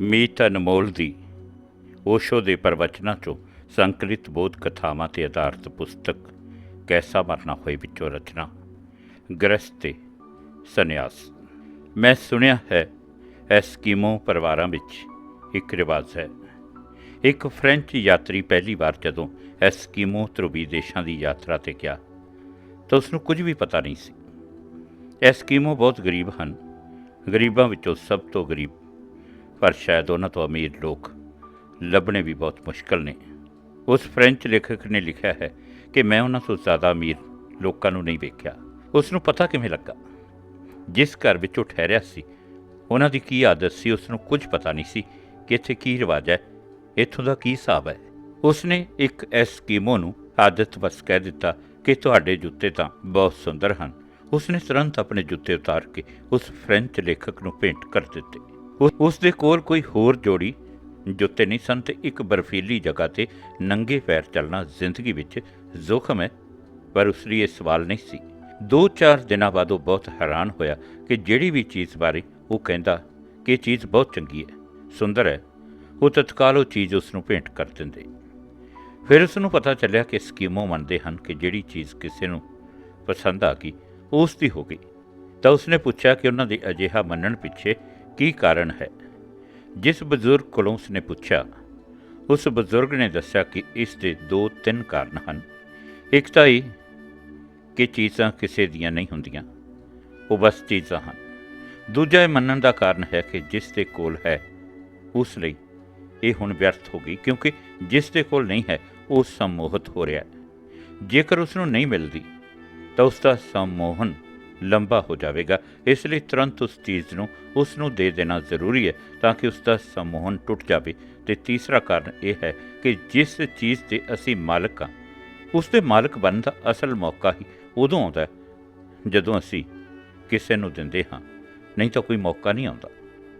ਮੀਤ ਅਨਮੋਲ ਦੀ ਓਸ਼ੋ ਦੇ ਪ੍ਰਵਚਨਾਂ ਚੋਂ ਸੰਕਲਿਤ ਬੋਧ ਕਥਾਵਾਂ ਤੇ ਆਧਾਰਿਤ ਪੁਸਤਕ ਕੈਸਾ ਮਰਨਾ ਹੋਏ ਵਿੱਚੋਂ ਰਚਨਾ। ਗ੍ਰਸਤ ਤੇ ਸੰਨਿਆਸ। ਮੈਂ ਸੁਣਿਆ ਹੈ, ਐਸਕੀਮੋ ਪਰਿਵਾਰਾਂ ਵਿੱਚ ਇੱਕ ਰਿਵਾਜ ਹੈ। ਇੱਕ ਫ੍ਰੈਂਚ ਯਾਤਰੀ ਪਹਿਲੀ ਵਾਰ ਜਦੋਂ ਐਸਕੀਮੋ ਧਰੁਵੀ ਦੇਸ਼ਾਂ ਦੀ ਯਾਤਰਾ ਤੇ ਗਿਆ, ਤਾਂ ਉਸ ਨੂੰ ਕੁਝ ਵੀ ਪਤਾ ਨਹੀਂ ਸੀ। ਐਸਕੀਮੋ ਬਹੁਤ ਗਰੀਬ ਹਨ। ਗਰੀਬਾਂ ਵਿੱਚੋਂ ਸਭ ਤੋਂ ਗਰੀਬ ਪਰ ਸ਼ਾਇਦ ਉਹਨਾਂ ਤੋਂ ਅਮੀਰ ਲੋਕ ਲੱਭਣੇ ਵੀ ਬਹੁਤ ਮੁਸ਼ਕਲ ਨੇ। ਉਸ ਫ੍ਰੈਂਚ ਲੇਖਕ ਨੇ ਲਿਖਿਆ ਹੈ ਕਿ ਮੈਂ ਉਹਨਾਂ ਤੋਂ ਜ਼ਿਆਦਾ ਅਮੀਰ ਲੋਕਾਂ ਨੂੰ ਨਹੀਂ ਵੇਖਿਆ। ਉਸ ਨੂੰ ਪਤਾ ਕਿਵੇਂ ਲੱਗਾ? ਜਿਸ ਘਰ ਵਿੱਚ ਉਹ ਠਹਿਰਿਆ ਸੀ, ਉਹਨਾਂ ਦੀ ਕੀ ਆਦਤ ਸੀ ਉਸ ਨੂੰ ਕੁਝ ਪਤਾ ਨਹੀਂ ਸੀ ਕਿ ਇੱਥੇ ਕੀ ਰਿਵਾਜ ਹੈ, ਇੱਥੋਂ ਦਾ ਕੀ ਹਿਸਾਬ ਹੈ। ਉਸ ਨੇ ਇੱਕ ਐਸਕੀਮੋ ਨੂੰ ਆਦਤ ਬਸ ਕਹਿ ਦਿੱਤਾ ਕਿ ਤੁਹਾਡੇ ਜੁੱਤੇ ਤਾਂ ਬਹੁਤ ਸੁੰਦਰ ਹਨ। ਉਸ ਨੇ ਤੁਰੰਤ ਆਪਣੇ ਜੁੱਤੇ ਉਤਾਰ ਕੇ ਉਸ ਫ੍ਰੈਂਚ ਲੇਖਕ ਨੂੰ ਭੇਂਟ ਕਰ ਦਿੱਤੇ। ਉਸ- ਉਸ ਦੇ ਕੋਲ ਕੋਈ ਹੋਰ ਜੋੜੀ, ਜੁੱਤੇ ਨਹੀਂ ਸਨ ਤੇ ਇੱਕ ਬਰਫੀਲੀ ਜਗ੍ਹਾ ਤੇ ਨੰਗੇ ਪੈਰ ਚੱਲਣਾ ਜ਼ਿੰਦਗੀ ਵਿੱਚ ਜ਼ੋਖਮ ਹੈ, ਪਰ ਉਸ ਲਈ ਇਹ ਸਵਾਲ ਨਹੀਂ ਸੀ। ਦੋ ਚਾਰ ਦਿਨਾਂ ਬਾਅਦ ਉਹ ਬਹੁਤ ਹੈਰਾਨ ਹੋਇਆ ਕਿ ਜਿਹੜੀ ਵੀ ਚੀਜ਼ ਬਾਰੇ ਉਹ ਕਹਿੰਦਾ ਕਿ ਇਹ ਚੀਜ਼ ਬਹੁਤ ਚੰਗੀ ਹੈ, ਸੁੰਦਰ ਹੈ। ਉਹ ਤਤਕਾਲ ਉਹ ਚੀਜ਼ ਉਸ ਨੂੰ ਭੇਂਟ ਕਰ ਦਿੰਦੇ। ਫਿਰ ਉਸ ਨੂੰ ਪਤਾ ਚੱਲਿਆ ਕਿ ਸਕੀਮੋ ਮੰਨਦੇ ਹਨ ਕਿ ਜਿਹੜੀ ਚੀਜ਼ ਕਿਸੇ ਨੂੰ ਪਸੰਦ ਆ ਗਈ, ਉਹ ਉਸ ਦੀ ਹੋ ਗਈ। ਤਾਂ ਉਸਨੇ ਪੁੱਛਿਆ ਕਿ ਉਹਨਾਂ ਦੇ ਅਜਿਹਾ ਮੰਨਣ ਪਿੱਛੇ ਕੀ ਕਾਰਨ ਹੈ? ਜਿਸ ਬਜ਼ੁਰਗ ਕੋਲੋਂ ਉਸਨੇ ਪੁੱਛਿਆ, ਉਸ ਬਜ਼ੁਰਗ ਨੇ ਦੱਸਿਆ ਕਿ ਇਸ ਦੇ ਦੋ ਤਿੰਨ ਕਾਰਨ ਹਨ। ਇੱਕ ਤਾਂ ਇਹ ਕਿ ਚੀਜ਼ਾਂ ਕਿਸੇ ਦੀਆਂ ਨਹੀਂ ਹੁੰਦੀਆਂ, ਉਹ ਬਸ ਚੀਜ਼ਾਂ ਹਨ। ਦੂਜਾ ਇਹ ਮੰਨਣ ਦਾ ਕਾਰਨ ਹੈ ਕਿ ਜਿਸ ਦੇ ਕੋਲ ਹੈ, ਉਸ ਲਈ ਇਹ ਹੁਣ ਵਿਅਰਥ ਹੋ ਗਈ, ਕਿਉਂਕਿ ਜਿਸ ਦੇ ਕੋਲ ਨਹੀਂ ਹੈ, ਉਹ ਸਮੋਹਿਤ ਹੋ ਰਿਹਾ ਹੈ। ਜੇਕਰ ਉਸ ਨੂੰ ਨਹੀਂ ਮਿਲਦੀ, ਤਾਂ ਉਸ ਦਾ ਸੰਮੋਹਨ ਲੰਬਾ ਹੋ ਜਾਵੇਗਾ। ਇਸ ਲਈ ਤੁਰੰਤ ਉਸ ਚੀਜ਼ ਨੂੰ, ਉਸ ਨੂੰ ਦੇ ਦੇਣਾ ਜ਼ਰੂਰੀ ਹੈ ਤਾਂ ਕਿ ਉਸ ਦਾ ਸੰਮੋਹਨ ਟੁੱਟ ਜਾਵੇ। ਤੇ ਤੀਸਰਾ ਕਾਰਨ ਇਹ ਹੈ ਕਿ ਜਿਸ ਚੀਜ਼ ਦੇ ਅਸੀਂ ਮਾਲਕ ਹਾਂ ਉਸ ਦੇ ਮਾਲਕ ਬਣਨ ਦਾ ਅਸਲ ਮੌਕਾ ਹੀ ਉਦੋਂ ਆਉਂਦਾ ਜਦੋਂ ਅਸੀਂ ਕਿਸੇ ਨੂੰ ਦਿੰਦੇ ਹਾਂ। ਨਹੀਂ ਤਾਂ ਕੋਈ ਮੌਕਾ ਨਹੀਂ ਆਉਂਦਾ।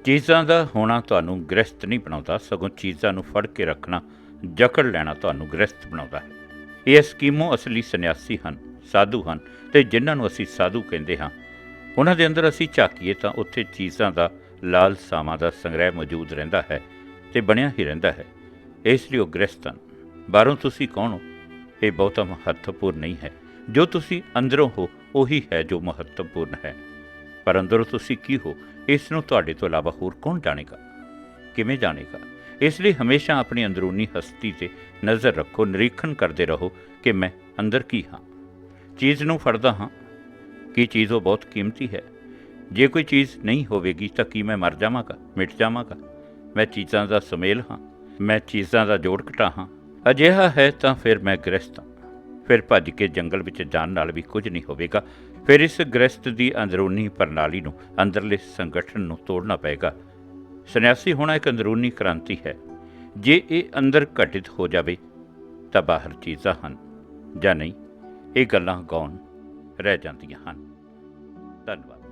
ਚੀਜ਼ਾਂ ਦਾ ਹੋਣਾ ਤੁਹਾਨੂੰ ਗ੍ਰਸਤ ਨਹੀਂ ਬਣਾਉਂਦਾ, ਸਗੋਂ ਚੀਜ਼ਾਂ ਨੂੰ ਫੜ ਕੇ ਰੱਖਣਾ, ਜਕੜ ਲੈਣਾ ਤੁਹਾਨੂੰ ਗ੍ਰਸਤ ਬਣਾਉਂਦਾ ਹੈ। ਇਹ ਸਕੀਮੋ ਅਸਲੀ ਸੰਨਿਆਸੀ ਹਨ। ਸਾਧੂ ਹਨ ਤੇ ਜਿਨ੍ਹਾਂ ਨੂੰ ਅਸੀਂ ਸਾਧੂ ਕਹਿੰਦੇ ਹਾਂ। ਉਹਨਾਂ ਦੇ ਅੰਦਰ ਅਸੀਂ ਝਾਕੀਏ ਤਾਂ ਉੱਥੇ ਚੀਜ਼ਾਂ ਦਾ ਲਾਲ ਸਾਵਾਂ ਦਾ ਸੰਗ੍ਰਹਿ ਮੌਜੂਦ ਰਹਿੰਦਾ ਹੈ ਤੇ ਬਣਿਆ ਹੀ ਰਹਿੰਦਾ ਹੈ। ਇਸ ਲਈ ਉਹ ਗ੍ਰਸਤ ਹਨ। ਬਾਹਰੋਂ ਤੁਸੀਂ ਕੌਣ ਹੋ? ਇਹ ਬਹੁਤਾ ਮਹੱਤਵਪੂਰਨ ਨਹੀਂ ਹੈ। ਜੋ ਤੁਸੀਂ ਅੰਦਰੋਂ ਹੋ, ਉਹੀ ਹੈ ਜੋ ਮਹੱਤਵਪੂਰਨ ਹੈ। ਪਰ ਅੰਦਰੋਂ ਤੁਸੀਂ ਕੀ ਹੋ? ਇਸ ਨੂੰ ਤੁਹਾਡੇ ਤੋਂ ਇਲਾਵਾ ਹੋਰ ਕੌਣ ਜਾਣੇਗਾ? ਕਿਵੇਂ ਜਾਣੇਗਾ? ਇਸ ਲਈ ਹਮੇਸ਼ਾ ਆਪਣੀ ਅੰਦਰੂਨੀ ਹਸਤੀ ਤੇ ਨਜ਼ਰ ਰੱਖੋ, ਨਿਰੀਖਣ ਕਰਦੇ ਰਹੋ ਕਿ ਮੈਂ ਅੰਦਰ ਕੀ ਹਾਂ। ਚੀਜ਼ ਨੂੰ ਫੜਦਾ ਹਾਂ। ਕੀ ਚੀਜ਼ ਉਹ ਬਹੁਤ ਕੀਮਤੀ ਹੈ? ਜੇ ਕੋਈ ਚੀਜ਼ ਨਹੀਂ ਹੋਵੇਗੀ ਤਾਂ ਕੀ ਮੈਂ ਮਰ ਜਾਵਾਂਗਾ, ਮਿਟ ਜਾਵਾਂਗਾ? ਮੈਂ ਚੀਜ਼ਾਂ ਦਾ ਸੁਮੇਲ ਹਾਂ, ਮੈਂ ਚੀਜ਼ਾਂ ਦਾ ਜੋੜ ਘਟਾ ਹਾਂ। ਅਜਿਹਾ ਹੈ ਤਾਂ ਫਿਰ ਮੈਂ ਗ੍ਰਸਤ ਹਾਂ। ਫਿਰ ਭੱਜ ਕੇ ਜੰਗਲ ਵਿੱਚ ਜਾਣ ਨਾਲ ਵੀ ਕੁਝ ਨਹੀਂ ਹੋਵੇਗਾ। ਫਿਰ ਇਸ ਗ੍ਰਸਤ ਦੀ ਅੰਦਰੂਨੀ ਪ੍ਰਣਾਲੀ ਨੂੰ, ਅੰਦਰਲੇ ਸੰਗਠਨ ਨੂੰ ਤੋੜਨਾ ਪਏਗਾ। ਸੰਨਿਆਸੀ ਹੋਣਾ ਇੱਕ ਅੰਦਰੂਨੀ ਕ੍ਰਾਂਤੀ ਹੈ। ਜੇ ਇਹ ਅੰਦਰ ਘਟਿਤ ਹੋ ਜਾਵੇ ਤਾਂ ਬਾਹਰ ਚੀਜ਼ਾਂ ਹਨ, ਜਾਂ ਨਹੀਂ? ਇਹ ਗੱਲਾਂ ਗੌਣ ਰਹਿ ਜਾਂਦੀਆਂ ਹਨ। ਧੰਨਵਾਦ।